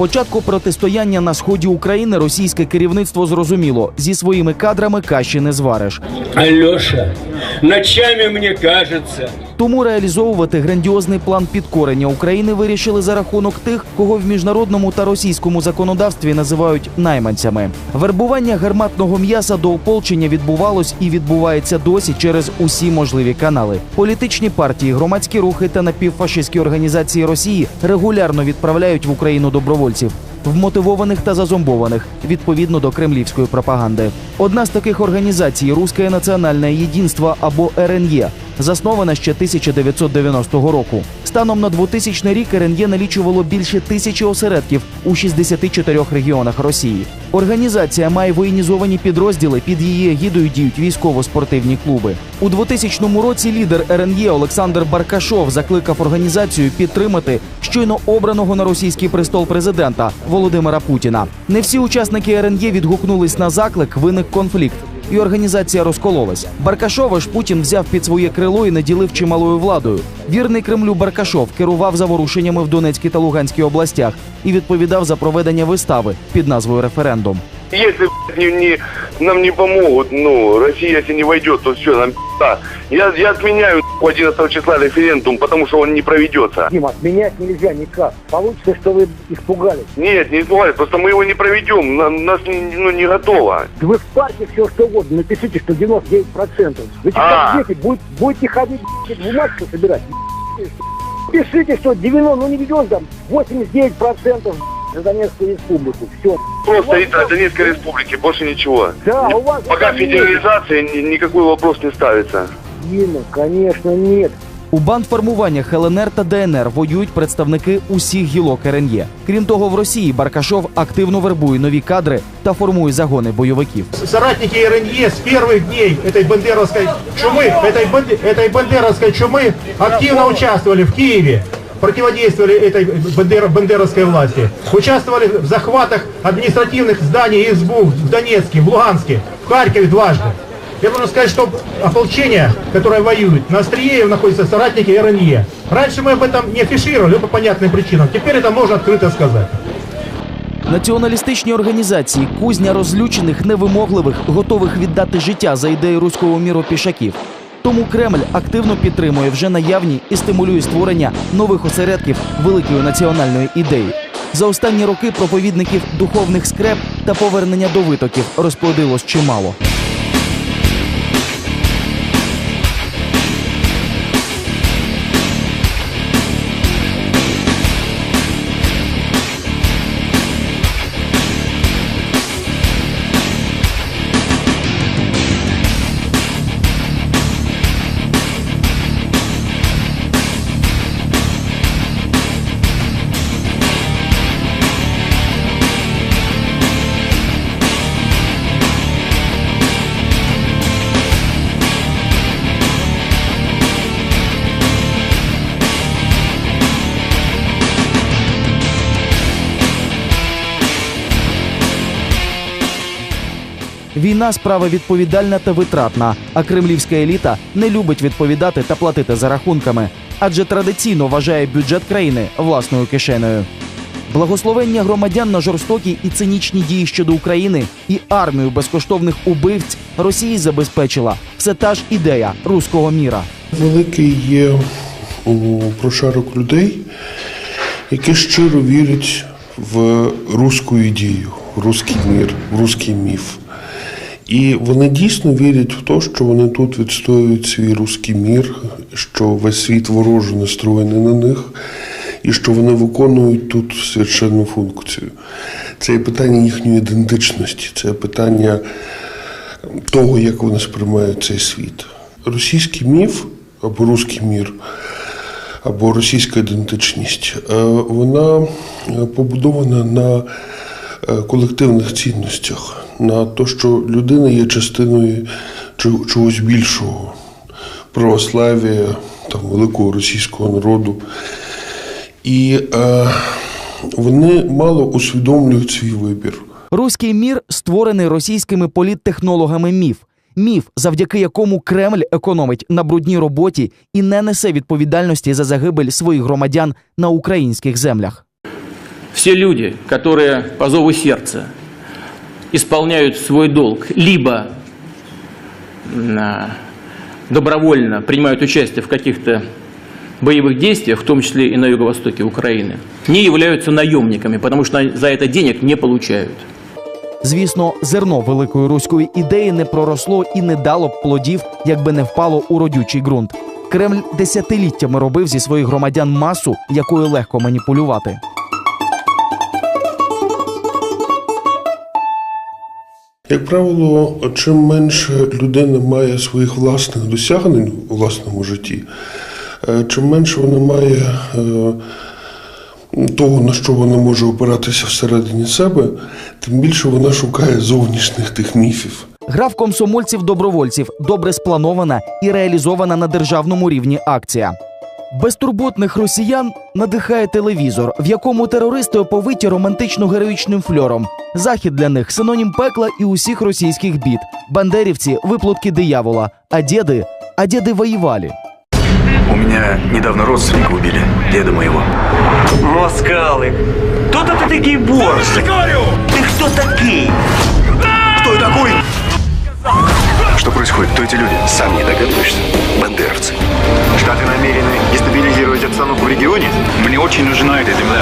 початку протистояння на сході України російське керівництво зрозуміло зі своїми кадрами каші не звариш. Алеша, ночами мне кажется, Тому реалізовувати грандіозний план підкорення України вирішили за рахунок тих, кого в міжнародному та російському законодавстві називають найманцями. Вербування гарматного м'яса до ополчення відбувалось і відбувається досі через усі можливі канали. Політичні партії, громадські рухи та напівфашистські організації Росії регулярно відправляють в Україну добровольців. Вмотивованих та зазомбованих відповідно до кремлівської пропаганди. Одна з таких організацій Руське національне єдинство або РНЄ, заснована ще 1990 року. Станом на 2000 рік РНЄ налічувало більше тисячі осередків у 64 регіонах Росії. Організація має воєнізовані підрозділи. Під її егідою діють військово-спортивні клуби. У 2000 році лідер РНЄ Олександр Баркашов закликав організацію підтримати щойно обраного на російський престол президента Володимира Путіна. Не всі учасники РНЄ відгукнулись на заклик, виник конфлікт. І організація розкололась. Баркашова ж Путін взяв під своє крило і наділив чималою владою. Вірний Кремлю Баркашов керував заворушеннями в Донецькій та Луганській областях і відповідав за проведення вистави під назвою референдум. Если не, не- нам не помогут, ну, Россия если не войдет, то все, нам пизда. Я, я отменяю нахуй, 11 числа референдум, потому что он не проведется. Дим, отменять нельзя никак. Получится, что вы испугались. Нет, не испугайтесь, просто мы его не проведем, на- нас не, ну, не готово. Вы в парке все что угодно, напишите, что 99%. Вы А. дети, будь- будете ходить, бумажку собирать? Пишите, что 90, ну не ведем там, 89% за Донецкую республику. Все. Просто это Донецкой республики, больше ничего. Да, у вас... Пока это нет. федерализация, ни- никакой вопрос не ставится. Дима, конечно, нет. У бандформуваннях ЛНР та ДНР воюють представники усіх гілок РНЄ. Крім того, в Росії Баркашов активно вербує нові кадри та формує загони бойовиків. соратники РНЕ с первых дней этой бандеровской чумы, этой, банде- этой бандеровской чумы активно участвовали в Киеве, противодействовали этой бандер- бандеровской власти, участвовали в захватах административных зданий СБУ в Донецке, в Луганске, в Харькове дважды. Я должен сказать, что ополчение, которое воюет, на острие находятся соратники РНЕ. Раньше мы об этом не афишировали по понятным причинам, теперь это можно открыто сказать. Націоналістичні організації кузня розлючених, невимогливих, готових віддати життя за ідеї руського міру пішаків. Тому Кремль активно підтримує вже наявні і стимулює створення нових осередків великої національної ідеї. За останні роки проповідників духовних скреп та повернення до витоків розплодилось чимало. Війна справа відповідальна та витратна, а кремлівська еліта не любить відповідати та платити за рахунками, адже традиційно вважає бюджет країни власною кишенею. Благословення громадян на жорстокі і цинічні дії щодо України і армію безкоштовних убивць Росії забезпечила все та ж ідея руського міра. Великий є прошарок людей, які щиро вірять в руську ідею, в руський мір, руський міф. І вони дійсно вірять в те, що вони тут відстоюють свій руський мір, що весь світ вороже настроєний на них, і що вони виконують тут священну функцію. Це є питання їхньої ідентичності, це питання того, як вони сприймають цей світ. Російський міф або руський мір, або російська ідентичність, е, вона е, побудована на е, колективних цінностях, на те, що людина є частиною чогось більшого, православ'я, там, великого російського народу. І е, вони мало усвідомлюють свій вибір. Руський мір створений російськими політтехнологами міф. Міф, завдяки якому Кремль економить на брудній роботі і не несе відповідальності за загибель своїх громадян на українських землях. все люди, которые по зову сердца исполняют свой долг, либо м, а, добровольно принимают участие в каких-то боевых действиях, в том числе и на юго-востоке Украины, не являются наемниками, потому что за это денег не получают. Звісно, зерно великої руської ідеї не проросло і не дало б плодів, якби не впало у родючий ґрунт. Кремль десятиліттями робив зі своїх громадян масу, якою легко маніпулювати. Як правило, чим менше людина має своїх власних досягнень у власному житті, е, чим менше вона має е, того, на що вона може опиратися всередині себе, тим більше вона шукає зовнішніх тих міфів. Гра в комсомольців-добровольців добре спланована і реалізована на державному рівні акція. Безтурботних росіян надихає телевізор, в якому терористи оповиті романтично-героїчним фльором. Захід для них синонім пекла і усіх російських бід. Бандерівці виплотки диявола, а діди, а діди воювали. У меня недавно родственника убили, деда моего. Москалы. Кто-то ты такие борзы. Ты кто такие? Кто я такой? Что происходит? Кто эти люди? Сам не догадываешься. Бандеровцы. Штаты намерены дестабилизировать обстановку в регионе? Мне очень нужна эта земля.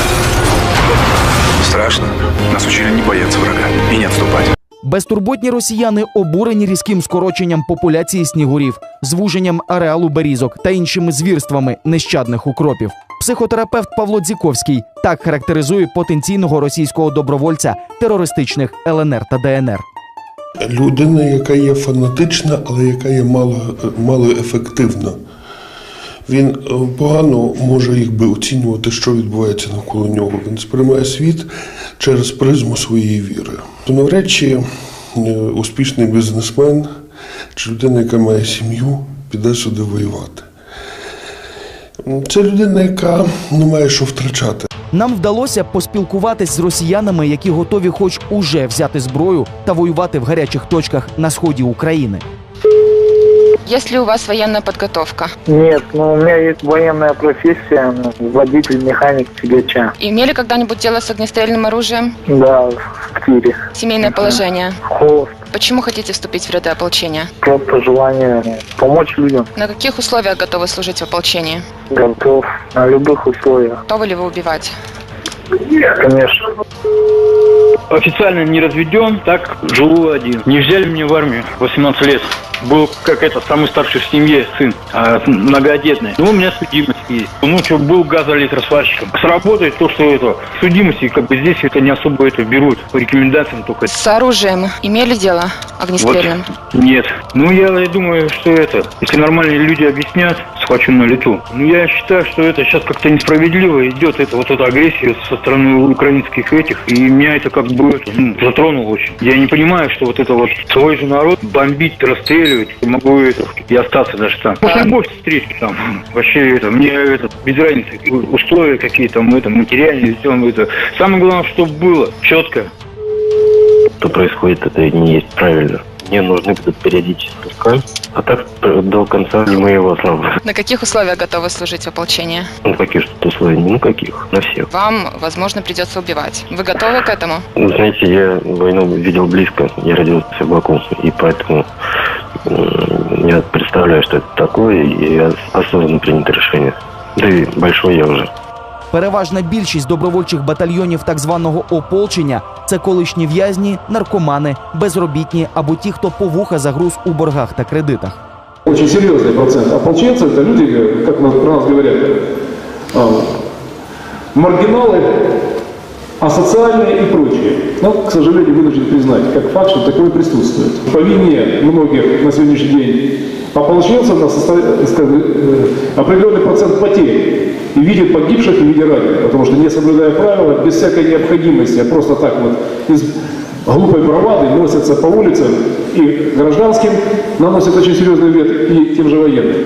Страшно. Нас учили не бояться врага и не отступать. Безтурботні росіяни обурені різким скороченням популяції снігурів, звуженням ареалу берізок та іншими звірствами нещадних укропів. Психотерапевт Павло Дзіковський так характеризує потенційного російського добровольця терористичних ЛНР та ДНР. Людина, яка є фанатична, але яка є мало, малоефективна. Він е, погано може якби оцінювати, що відбувається навколо нього. Він сприймає світ через призму своєї віри. То навряд чи е, успішний бізнесмен чи людина, яка має сім'ю, піде сюди воювати. Це людина, яка не має що втрачати. Нам вдалося поспілкуватись з росіянами, які готові, хоч уже взяти зброю та воювати в гарячих точках на сході України. Есть ли у вас военная подготовка? Нет, ну у меня есть военная профессия, водитель, механик тягача. Имели когда-нибудь дело с огнестрельным оружием? Да, в тире. Семейное положение? Холост, Почему хотите вступить в ряды ополчения? просто желание помочь людям. На каких условиях готовы служить в ополчении? Готов на любых условиях. Готовы ли вы убивать? Конечно. Официально не разведен, так живу один. Не взяли меня в армию 18 лет. Был как это, самый старший в семье сын, а, многодетный. Ну, у меня судимость есть. Ну, что, был газоэлектросварщиком. Сработает то, что это, судимости, как бы здесь это не особо это берут, по рекомендациям только. С оружием имели дело огнестрельным? Нет. Ну, я, я думаю, что это, если нормальные люди объяснят, схвачу на лету. Ну, я считаю, что это сейчас как-то несправедливо идет, это вот эта агрессия со стороны украинских этих, и меня это как бы это, ну, затронуло очень. Я не понимаю, что вот это вот свой же народ бомбить, расстреливать, могу это, и остаться даже там. Пусть любовь встретит там. Вообще это, мне это, без разницы, условия какие там, это, материальные, все, это. Самое главное, чтобы было четко. что происходит, это не есть правильно. Мне нужны будут периодически пускай. А так э, до конца не моего слова. На каких условиях готовы служить в ополчении? Ну каких что условий? Ну каких? На всех. Вам, возможно, придется убивать. Вы готовы к этому? Ну, Знаете, я войну видел близко. Я родился в Баку. И поэтому я представляю, что это такое. И я осознанно принято решение. Да и большой я уже. Переважна більшість добровольчих батальйонів так званого ополчення це колишні в'язні, наркомани, безробітні або ті, хто по вуха загруз у боргах та кредитах. Очень серьезный процент ополченцев это люди, как нас- про нас говорят, А, и прочие. Но, к сожалению, вынужден признать, как факт, что такое присутствует. По вине многих на сегодняшний день ополченцев нас состоит, скажем, э, определенный процент потерь. И видит погибших, и видит раненых. Потому что не соблюдая правила, без всякой необходимости, а просто так вот из глупой бравады носятся по улицам и гражданским наносят очень серьезный вред и тем же военным.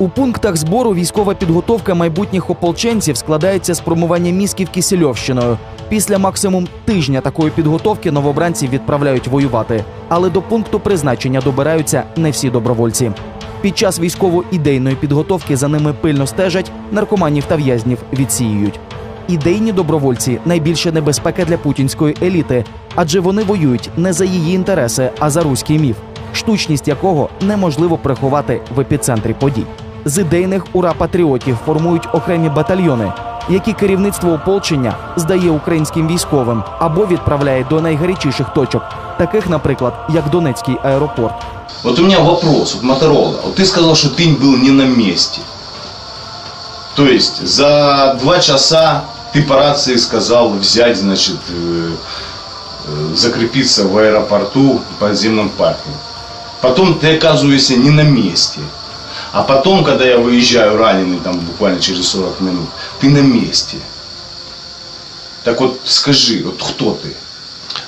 У пунктах збору військова підготовка майбутніх ополченців складається з промивання мізків кисельовщиною. Після максимум тижня такої підготовки новобранців відправляють воювати, але до пункту призначення добираються не всі добровольці. Під час військово-ідейної підготовки за ними пильно стежать, наркоманів та в'язнів відсіюють. Ідейні добровольці найбільша небезпека для путінської еліти, адже вони воюють не за її інтереси, а за руський міф, штучність якого неможливо приховати в епіцентрі подій З ідейних ура патріотів формують окремі батальйони, які керівництво ополчення здає українським військовим або відправляє до найгарячіших точок, таких, наприклад, як Донецький аеропорт. Вот у меня вопрос, вот Моторола, вот ты сказал, что ты был не на месте. То есть за два часа ты по рации сказал взять, значит, э, э, закрепиться в аэропорту в подземном парке. Потом ты оказываешься не на месте. А потом, когда я выезжаю раненый, там буквально через 40 минут, ты на месте. Так вот скажи, вот кто ты?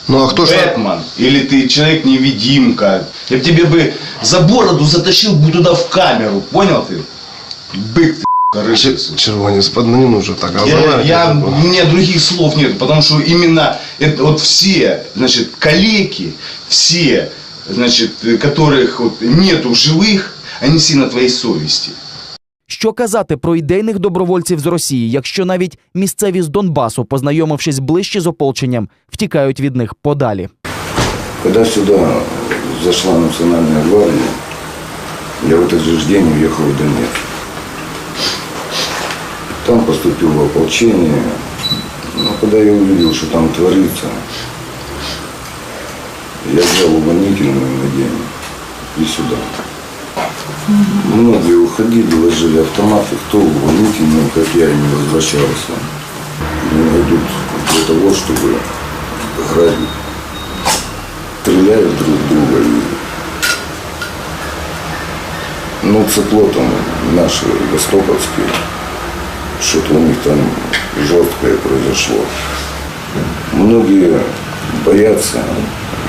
Ну а кто же... Бэтмен, или ты человек-невидимка. Я б тебе бы за бороду затащил бы туда в камеру, понял ты? Бык ты, рыжий. Червонец, не нужно так Я, разговаривать. я, у меня других слов нет, потому что именно это вот все, значит, калеки, все, значит, которых вот нету в живых, они все на твоей совести. Що казати про ідейних добровольців з Росії, якщо навіть місцеві з Донбасу, познайомившись ближче з ополченням, втікають від них подалі? Когда сюда зашла национальная гвардия, я в этот же день уехал в Донецк. Там поступил в ополчение. Но когда я увидел, что там творится, я взял увольнительную на день и сюда. Многие уходили, ложили автоматы, кто увольнительную, как я, и не возвращался. Меня идут для того, чтобы грабить стреляют друг друга и ну, циклотом наши востоковские, что-то у них там жесткое произошло. Многие боятся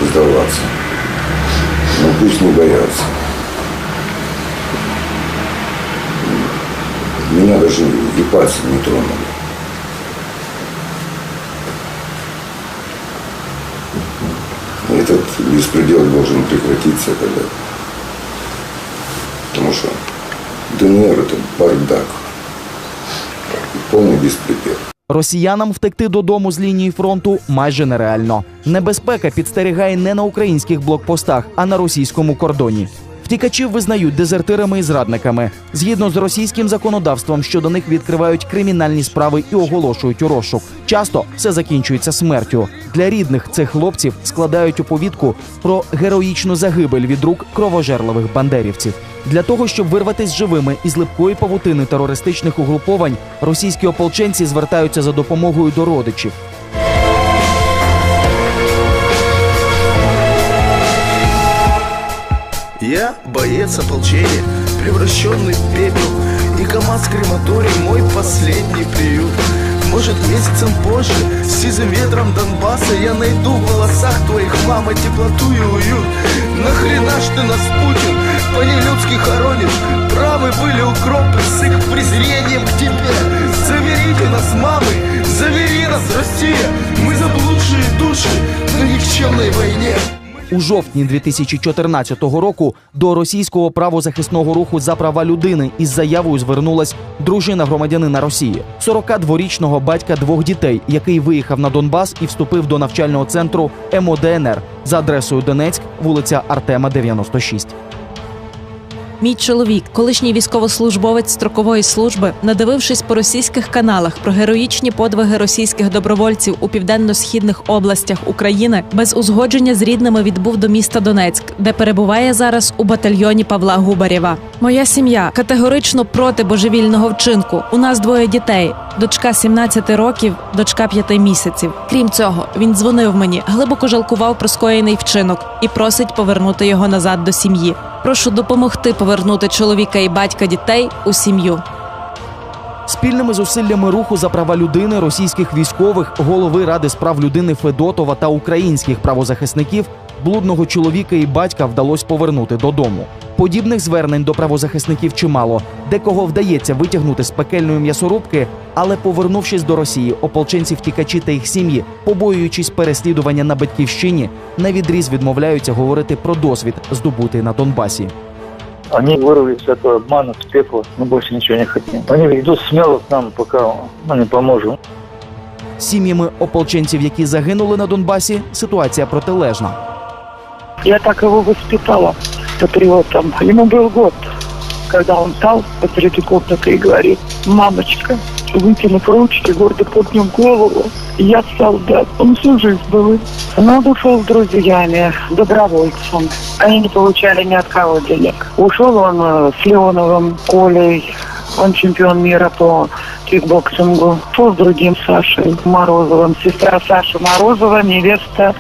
сдаваться, но пусть не боятся. Меня даже и пальцем не тронули. Этот беспредел должен прекратиться когда Потому что ДНР это бардак. Полный беспредел. Росіянам втекти додому з лінії фронту майже нереально. Небезпека підстерігає не на українських блокпостах, а на російському кордоні. Втікачів визнають дезертирами і зрадниками. Згідно з російським законодавством, щодо них відкривають кримінальні справи і оголошують у розшук. Часто все закінчується смертю. Для рідних цих хлопців складають оповідку про героїчну загибель від рук кровожерливих бандерівців. Для того щоб вирватися живими із липкої павутини терористичних угруповань, російські ополченці звертаються за допомогою до родичів. Я боец ополчения, превращенный в пепел. И КамАЗ крематорий мой последний приют. Может месяцем позже, с сизым ветром Донбасса Я найду в волосах твоих, мама, теплоту и уют. Нахрена ж ты нас, Путин, по-нелюдски хоронишь? Правы были укропы с их презрением к тебе. Заберите нас, мамы, забери нас, Россия. Мы заблудшие души на никчемной войне У жовтні 2014 року до російського правозахисного руху за права людини із заявою звернулась дружина громадянина Росії, 42-річного батька двох дітей, який виїхав на Донбас і вступив до навчального центру МОДНР за адресою Донецьк, вулиця Артема, 96. Мій чоловік, колишній військовослужбовець строкової служби, надивившись по російських каналах про героїчні подвиги російських добровольців у південно-східних областях України, без узгодження з рідними відбув до міста Донецьк, де перебуває зараз у батальйоні Павла Губарєва. Моя сім'я категорично проти божевільного вчинку. У нас двоє дітей: дочка 17 років, дочка 5 місяців. Крім цього, він дзвонив мені, глибоко жалкував про скоєний вчинок і просить повернути його назад до сім'ї. Прошу допомогти повернути чоловіка і батька дітей у сім'ю. Спільними зусиллями руху за права людини, російських військових, голови Ради з прав людини Федотова та українських правозахисників блудного чоловіка і батька вдалося повернути додому. Подібних звернень до правозахисників чимало. Декого вдається витягнути з пекельної м'ясорубки, але повернувшись до Росії, ополченці втікачі та їх сім'ї, побоюючись переслідування на батьківщині, на відріз відмовляються говорити про досвід, здобутий на Донбасі. Они вырвались из этого обмана, с пекла, мы больше ничего не хотим. Они идут смело к нам, пока мы не поможем. З сім'ями ополченців, які загинули на Донбасі, ситуація протилежна. Я так его воспитала патриотом. Ему был год, когда он стал посреди комнаты и говорит, мамочка, вытянув ручки, гордо поднял голову, я солдат. Он всю жизнь был. Но он ушел с друзьями, добровольцем. Они не получали ни от кого денег. Ушел он э, с Леоновым, Колей, он чемпион мира по кикбоксингу. Ушел с другим Сашей Морозовым. Сестра Саши Морозова, невеста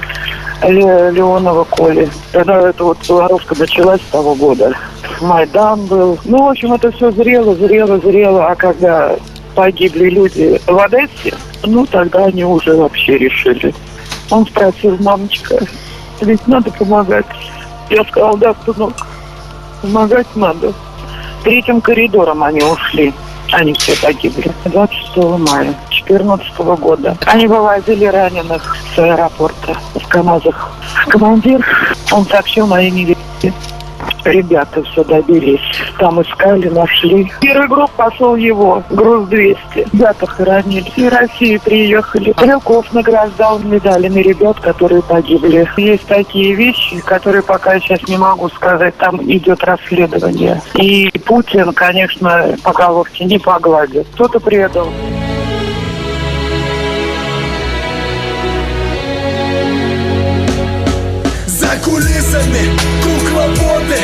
Ле- Леонова Коли. Когда эта вот белорусска началась с того года. Майдан был. Ну, в общем, это все зрело, зрело, зрело. А когда погибли люди в Одессе, ну, тогда они уже вообще решили. Он спросил, мамочка, ведь надо помогать. Я сказал, да, сынок, помогать надо. Третьим коридором они ушли. Они все погибли. 26 мая 2014 года. Они вывозили раненых с аэропорта в КАМАЗах. Командир, он сообщил моей невесте. Ребята все добились. Там искали, нашли. Первый групп пошел его, груз 200. Ребята хоронили. И России приехали. Стрелков награждал медалями ребят, которые погибли. Есть такие вещи, которые пока сейчас не могу сказать. Там идет расследование. И Путин, конечно, по головке не погладит. Кто-то предал. Кулисами кукловоды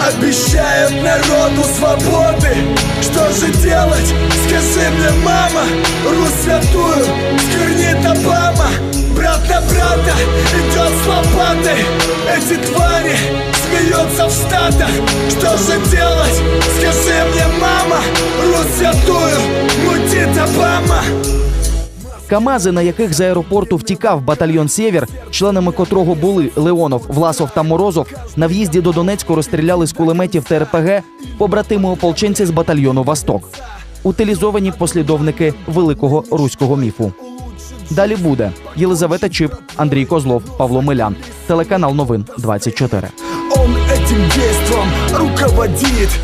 Обещают народу свободы Что же делать? Скажи мне, мама Русь святую сквернит Обама. Брат на брата идет с лопатой. Эти твари смеются в штатах Что же делать? Скажи мне, мама Русь святую мутит Обама Камази, на яких з аеропорту втікав батальйон Сєвєр, членами котрого були Леонов, Власов та Морозов, на в'їзді до Донецьку розстріляли з кулеметів та РПГ побратими ополченці з батальйону Восток, утилізовані послідовники великого руського міфу. Далі буде Єлизавета Чип, Андрій Козлов, Павло Милян, телеканал Новин 24. Он этим действом руководит